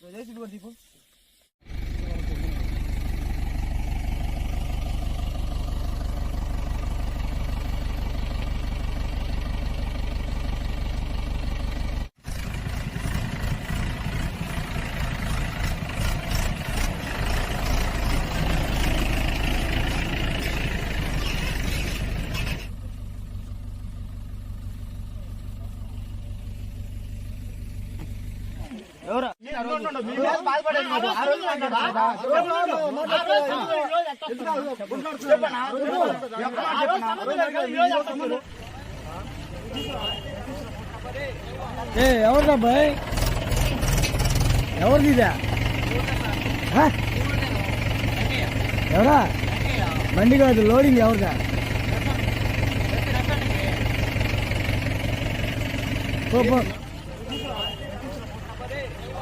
Wer ist die Uhr, Tipo? ఏ ఎవరిదా boy? ఎవరిది ఇదా? హ? ఎవరా? బండి కాదు లోడింగ్ ఎవరిదా? పో.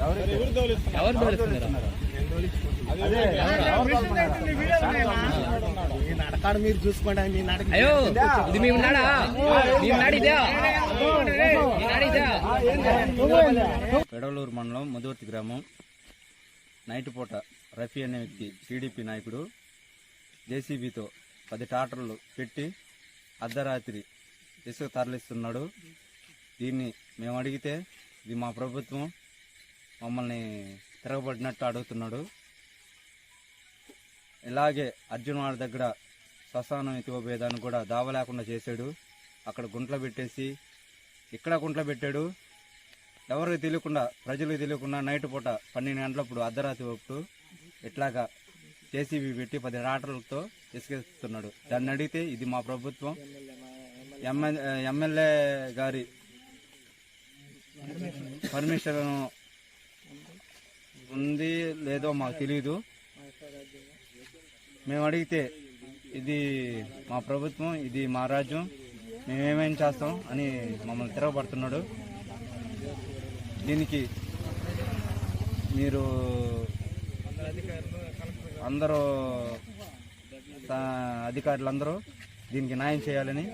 ఎవరు తోలిస్తున్నారు నడకాడు మీరు చూసుకోండి అయ్యో ఇది మేము నాడా మేము నాడిదా పెడవలూరు మండలం మధువర్తి గ్రామం. నైట్ పూట రఫీ అనే వ్యక్తి టీడీపీ నాయకుడు జేసీబీతో పది టాటర్లు పెట్టి అర్ధరాత్రి ఇసుక తరలిస్తున్నాడు. దీన్ని మేము అడిగితే ఇది మా ప్రభుత్వం మమ్మల్ని తిరగబడినట్టు అడుగుతున్నాడు. ఇలాగే అర్జున్ వాడి దగ్గర శ్మశానం ఎత్తిపోయేదాన్ని కూడా దావ లేకుండా చేశాడు. అక్కడ గుంట్లో పెట్టేసి ఇక్కడ గుంట్లో పెట్టాడు. ఎవరికి తెలియకుండా ప్రజలకు తెలియకుండా నైట్ పూట పన్నెండు గంటలప్పుడు అర్ధరాత్రి అప్పుడు ఇట్లాగా జేసీబీ పెట్టి పది రాటర్లతో తీసుకెళ్తున్నాడు దాన్ని అడిగితే ఇది మా ప్రభుత్వం. ఎమ్మె- ఎమ్మెల్యే గారి పర్మిషన్ ఉంది లేదో మాకు తెలియదు మేము అడిగితే ఇది మా ప్రభుత్వం ఇది మా రాజ్యం మేమేమేం చేస్తాం అని మమ్మల్ని తిరగబడుతున్నాడు. దీనికి మీరు అందరూ అధికారులందరూ దీనికి న్యాయం చేయాలని